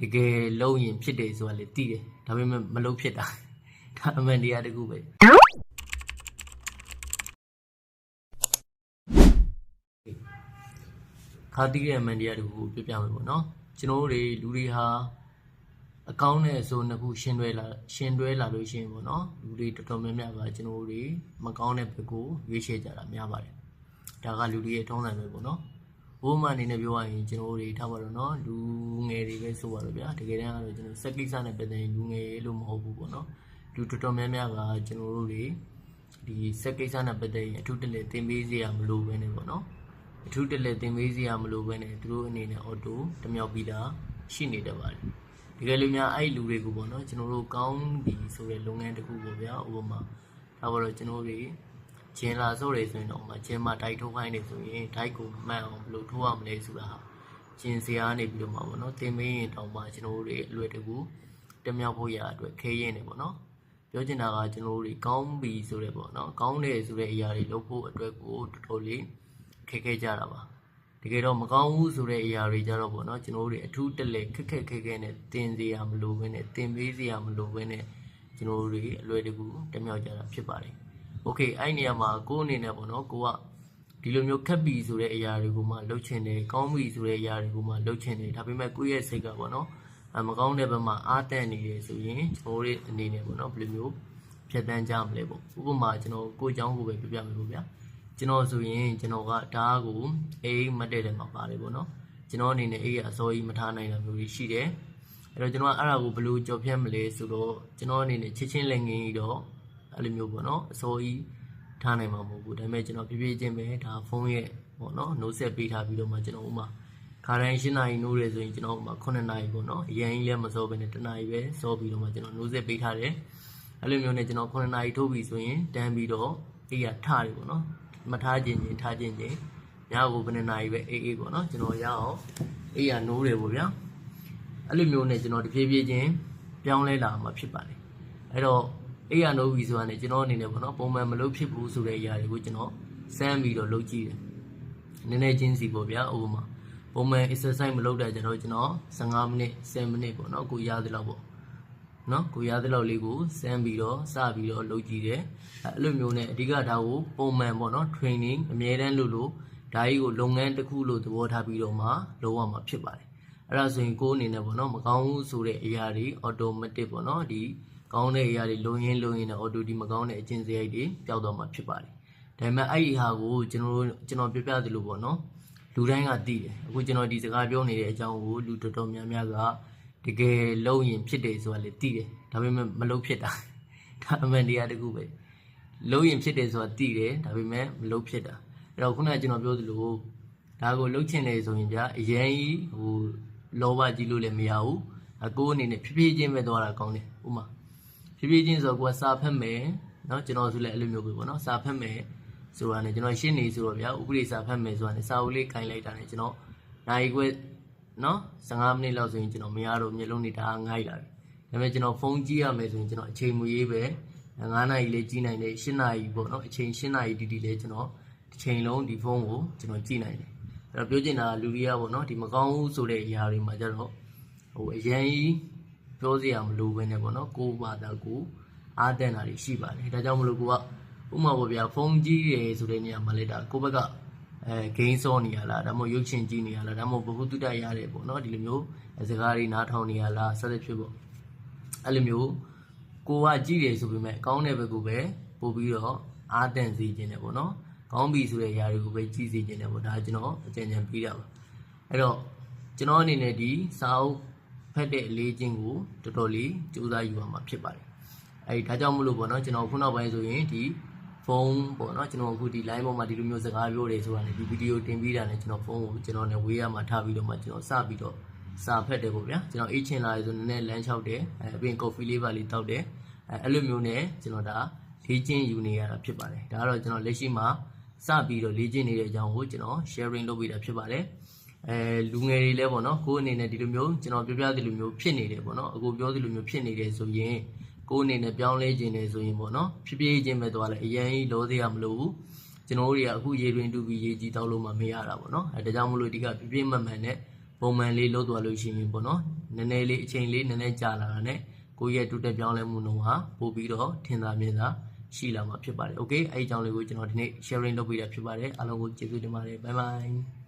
တကယ်လုံးရင်ဖြစ်တယ်ဆိုတာလေသိတယ်ဒါပေမဲ့မလုံးဖြစ်တာဒါအမှန်တရားတစ်ခုပဲခါတိရဲ့အမှန်တရားတစ်ခုကိုပြပြမယ်ပေါ့နော်ကျွန်တော်တို့တွေလူတွေဟာအကောင်းနဲ့အဆိုးနှစ်ခုရှင်းတွဲလာရှင်းတွဲလာလို့ရှိရင်ပေါ့နော်လူတွေတော်တော်များများကကျွန်တော်တို့တွေမကောင်းတဲ့ဘက်ကိုရွေးချယ်ကြတာများပါတယ်ဒါကလူတွေရဲ့ထုံးစံပဲပေါ့နော် ဘိုးမအနေနဲ့ပြောရရင်ကျွန်တော်တို့တွေထားပါတော့နော်လူငယ်တွေပဲဆိုပါတော့ဗျာတကယ်တမ်းကတော့ကျွန်တော်စက်ကိစ္စနဲ့ပတ်သက်ရင်လူငယ်လို့မဟုတ်ဘူးပေါ့နော်လူတော်တော်များများကကျွန်တော်တို့တွေဒီစက်ကိစ္စနဲ့ပတ်သက်ရင်အထူးတလဲသင်ပေးစရာမလိုဘဲနဲ့ပေါ့နော်အထူးတလဲသင်ပေးစရာမလိုဘဲနဲ့သူတို့အနေနဲ့အော်တိုတမြောက်ပြီးသားရှိနေတတ်ပါတယ်တကယ်လို့များအဲ့ဒီလူတွေကိုပေါ့နော်ကျွန်တော်တို့ကောင်းပြီဆိုတဲ့လုပ်ငန်းတစ်ခုပေါ့ဗျာဥပမာဒါပါတော့ကျွန်တော်တို့တွေ ဂျင်လာဆိုတယ်ဆိုရင်တော့ဥပမာဂျင်မှာတိုက်ထုတ်ခိုင်းနေဆိုရင်ဒိုက်ကိုမှန်အောင်ဘယ်လိုထိုးရမလဲဆိုတာဟာဂျင်စရာနေပြီးတော့မှာပေါ့နော်သင်ပေးရင်တောင်မှကျွန်တော်တို့တွေအလွယ်တကူတမြောက်ဖို့ရအတွက်ခဲရင်နေပေါ့နော်ပြောချင်တာကကျွန်တော်တို့တွေကောင်းပြီဆိုတဲ့ပေါ့နော်ကောင်းတယ်ဆိုတဲ့အရာတွေလုပ်ဖို့အတွက်ကိုတော်တော်လေးခက်ခဲကြတာပါတကယ်တော့မကောင်းဘူးဆိုတဲ့အရာတွေကြတော့ပေါ့နော်ကျွန်တော်တို့တွေအထူးတက်လက်ခက်ခက်ခဲခဲနဲ့တင်စေရမလို့ဘဲနဲ့တင်ပေးစေရမလို့ဘဲနဲ့ကျွန်တော်တို့တွေအလွယ်တကူတမြောက်ကြတာဖြစ်ပါတယ် โอเคအဲ့ဒီနေရာမှာကိုယ်အနေနဲ့ပေါ့နော်ကိုကဒီလိုမျိုးခက်ပြီဆိုတဲ့အရာတွေကိုမှလှုပ်ချင်တယ်ကောင်းပြီဆိုတဲ့အရာတွေကိုမှလှုပ်ချင်တယ်ဒါပေမဲ့ကိုယ့်ရဲ့စိတ်ကပေါ့နော်အမကောင်းတဲ့ဘက်မှာအားတန်နေတယ်ဆိုရင်ကျွန်တော်တို့အနေနဲ့ပေါ့နော်ဘယ်လိုမျိုး ဖြတ်တန်းကြမလဲပေါ့ဥပမာကျွန်တော်ကိုเจ้าကိုပဲပြပြမယ်ပေါ့ဗျာကျွန်တော်ဆိုရင်ကျွန်တော်ကဓာတ်ကိုအိမ်မတ်တဲ့တယ်မှာပါတယ်ပေါ့နော်ကျွန်တော်အနေနဲ့အိမ်ကအစောကြီးမထားနိုင်တာမျိုးတွေရှိတယ်အဲ့တော့ကျွန်တော်ကအဲ့ဒါကိုဘယ်လိုကြော်ဖြတ်မလဲဆိုတော့ကျွန်တော်အနေနဲ့ချစ်ချင်းလက်ငင်းကြီးတော့ အဲ့လိုမျိုးပေါ့နော်အစောကြီးထားနိုင်မှာမဟုတ်ဘူးဒါပေမဲ့ကျွန်တော်ဖြည်းဖြည်းချင်းပဲဒါဖုန်းရဲ့ပေါ့နော်နှုတ်ဆက်ပေးထားပြီးတော့မှကျွန်တော်ဥမာခါတိုင်း၈နာရီနိုးရဲဆိုရင်ကျွန်တော်ဥမာ9နာရီပေါ့နော်အရင်ကြီးလည်းမစောဘဲနဲ့တနာရီပဲစောပြီးတော့မှကျွန်တော်နှုတ်ဆက်ပေးထားတယ်အဲ့လိုမျိုးနဲ့ကျွန်တော်9နာရီထိုးပြီဆိုရင်တန်းပြီးတော့အေးရထားတယ်ပေါ့နော်မထားခြင်းချင်းထားခြင်းချင်းညကိုဘယ်နှစ်နာရီပဲအေးအေးပေါ့နော်ကျွန်တော်ရအောင်အေးရနိုးတယ်ပေါ့ဗျာအဲ့လိုမျိုးနဲ့ကျွန်တော်တဖြည်းဖြည်းချင်းပြောင်းလဲလာမှာဖြစ်ပါတယ်အဲ့တော့ အေးရနိုးပြီဆိုတာနဲ့ကျွန်တော်အနေနဲ့ပေါ့နော်ပုံမှန်မလုပ်ဖြစ်ဘူးဆိုတဲ့အရာတွေကိုကျွန်တော်စမ်းပြီးတော့လုပ်ကြည့်တယ်နည်းနည်းချင်းစီပေါ့ဗျာဥပမာပုံမှန် exercise မလုပ်တဲ့ကျွန်တော်ကျွန်တော်15မိနစ်10မိနစ်ပေါ့နော်ကိုရသလောက်ပေါ့နော်ကိုရတဲ့လောက်လေးကိုစမ်းပြီးတော့စပြီးတော့လုပ်ကြည့်တယ်အဲ့လိုမျိုးနဲ့အဓိကဒါကိုပုံမှန်ပေါ့နော် training အမြဲတမ်းလုပ်လို့ဒါကြီးကိုလုပ်ငန်းတစ်ခုလို့သဘောထားပြီးတော့မှလုပ်ရမှာဖြစ်ပါတယ်အဲ့ဒါဆိုရင်ကိုယ်အနေနဲ့ပေါ့နော်မကောင်းဘူးဆိုတဲ့အရာတွေ automatic ပေါ့နော်ဒီ ကောင်းတဲ့အရာတွေလုံရင်းလုံရင်းနဲ့ auto ဒီမကောင်းတဲ့အကျင့်စရိုက်တွေပျောက်တော့မှာဖြစ်ပါတယ်ဒါပေမဲ့အဲ့ဒီဟာကိုကျွန်တော်တို့ကျွန်တော်ပြပြသလိုပေါ့နော်လူတိုင်းကသိတယ်အခုကျွန်တော်ဒီစကားပြောနေတဲ့အကြောင်းကိုလူတော်တော်များများကတကယ်လုံးရင်ဖြစ်တယ်ဆိုတာလေသိတယ်ဒါပေမဲ့မလုံးဖြစ်တာဒါအမှန်တရားတစ်ခုပဲလုံးရင်ဖြစ်တယ်ဆိုတာသိတယ်ဒါပေမဲ့မလုံးဖြစ်တာအဲ့တော့ခုနကကျွန်တော်ပြောသလိုဒါကိုလုံးချင်တယ်ဆိုရင်ဗျာအရင်ကြီးဟိုလောဘကြီးလို့လည်းမရဘူးအကိုအနေနဲ့ဖြည်းဖြည်းချင်းပဲသွားတာကောင်းတယ်ဥမာ ဖြည်းဖြည်းချင်းဆိုတော့ကိုကစာဖတ်မယ်เนาะကျွန်တော်ဆိုလည်းအဲ့လိုမျိုးပဲပေါ့နော်စာဖတ်မယ်ဆိုတာနဲ့ကျွန်တော်ရှင်းနေဆိုတော့ဗျာဥပဒေစာဖတ်မယ်ဆိုတာနဲ့စာအုပ်လေးခြင်လိုက်တာနဲ့ကျွန်တော်နိုင်ခွဲ နော်15မိနစ်လောက်ဆိုရင်ကျွန်တော်မရတော့မျိုးလုံးနေတာငိုက်လာပြီဒါပေမဲ့ကျွန်တော်ဖုန်းကြည့်ရမယ်ဆိုရင်ကျွန်တော်အချိန်မရွေးပဲ9နာရီလေးကြည့်နိုင်တယ်10နာရီပေါ့နော်အချိန်10နာရီတီတီလေးကျွန်တော်တစ်ချိန်လုံးဒီဖုန်းကိုကျွန်တော်ကြည့်နိုင်တယ်အဲ့တော့ပြောချင်တာကလူတွေကပေါ့နော်ဒီမကောင်းဘူးဆိုတဲ့အရာတွေမှာကျတော့ဟိုအရန်ကြီး ပြောစရာမလိုဘဲနဲ့ပေါ့နော်ကိုယ်ဘာသာကိုအားတန်တာတွေရှိပါတယ်ဒါကြောင့်မလို့ကိုကဥမာပေါ့ဗျာဖုန်းကြည့်ရဆိုတဲ့နေရာမှာလေဒါကိုယ့်ဘက်ကအဲဂိမ်းစောနေရလားဒါမှမဟုတ်ရုပ်ရှင်ကြည့်နေရလားဒါမှမဟုတ်ဘ ഹു တုတရတယ်ပေါ့နော်ဒီလိုမျိုးစကားတွေနားထောင်နေရလားဆက်လက်ဖြစ်ပေါ့အဲ့လိုမျိုးကိုကကြည့်တယ်ဆိုပေမဲ့ကောင်းတဲ့ဘက်ကိုပဲပို့ပြီးတော့အားတန်စေခြင်းတယ်ပေါ့နော်ကောင်းပြီဆိုတဲ့ຢာတွေကိုပဲကြည့်စေခြင်းတယ်ပေါ့ဒါကျွန်တော်အကြံဉာဏ်ပေးတာပါအဲ့တော့ကျွန်တော်အနေနဲ့ဒီစာအုပ် ဖတ်တဲ့အလေးချင်းကိုတော်တော်လေးစူးစမ်းယူရမှာဖြစ်ပါတယ်အဲ့ဒါကြောင့်မလို့ပေါ့နော်ကျွန်တော်ခုနောက်ပိုင်းဆိုရင်ဒီဖုန်းပေါ့နော်ကျွန်တော်အခုဒီ line ပေါ်မှာဒီလိုမျိုးစကားပြောတယ်ဆိုတာနဲ့ဒီဗီဒီယိုတင်ပြီးတာနဲ့ကျွန်တော်ဖုန်းကိုကျွန်တော်နဲ့ဝေးရမှာထားပြီးတော့မှကျွန်တော်စပြီးတော့စာဖတ်တယ်ပေါ့ဗျာကျွန်တော်အိတ်ချင်လာရဆိုနည်းနည်းလမ်းလျှောက်တယ်အဲပြီးရင် coffee လေးပါလေးတောက်တယ်အဲအဲ့လိုမျိုးနဲ့ကျွန်တော်ဒါလေ့ကျင့်ယူနေရတာဖြစ်ပါတယ်ဒါကတော့ကျွန်တော်လက်ရှိမှာစပြီးတော့လေ့ကျင့်နေတဲ့အကြောင်းကိုကျွန်တော် sharing လုပ်ပေးတာဖြစ်ပါတယ် အဲလူငယ်တွေလည်းပေါ့နော်ကိုယ်အနေနဲ့ဒီလိုမျိုးကျွန်တော်ပြောပြသလိုမျိုးဖြစ်နေတယ်ပေါ့နော်အခုပြောသလိုမျိုးဖြစ်နေတယ်ဆိုရင်ကိုယ်အနေနဲ့ပြောင်းလဲခြင်းနေဆိုရင်ပေါ့နော်ဖြည်းဖြည်းချင်းပဲသွားလဲအရင်ကြီးလောသေးရမလို့ဘူးကျွန်တော်တို့တွေကအခုရေတွင်တူပြီးရေကြီးတောက်လို့မှမရတာပေါ့နော်အဲဒါကြောင့်မလို့ဒီကဖြည်းဖြည်းမှန်မှန်နဲ့ပုံမှန်လေးလုပ်သွားလို့ရှိရင်ပေါ့နော်နည်းနည်းလေးအချိန်လေးနည်းနည်းကြာလာတာနဲ့ကိုယ့်ရဲ့တိုးတက်ပြောင်းလဲမှုနှုန်းဟာပို့ပြီးတော့ထင်သာမြင်သာရှိလာမှာဖြစ်ပါတယ် okay အဲ့ဒီအကြောင်းလေးကိုကျွန်တော်ဒီနေ့ sharing လုပ်ပေးတာဖြစ်ပါတယ်အားလုံးကိုကျေးဇူးတင်ပါတယ် bye bye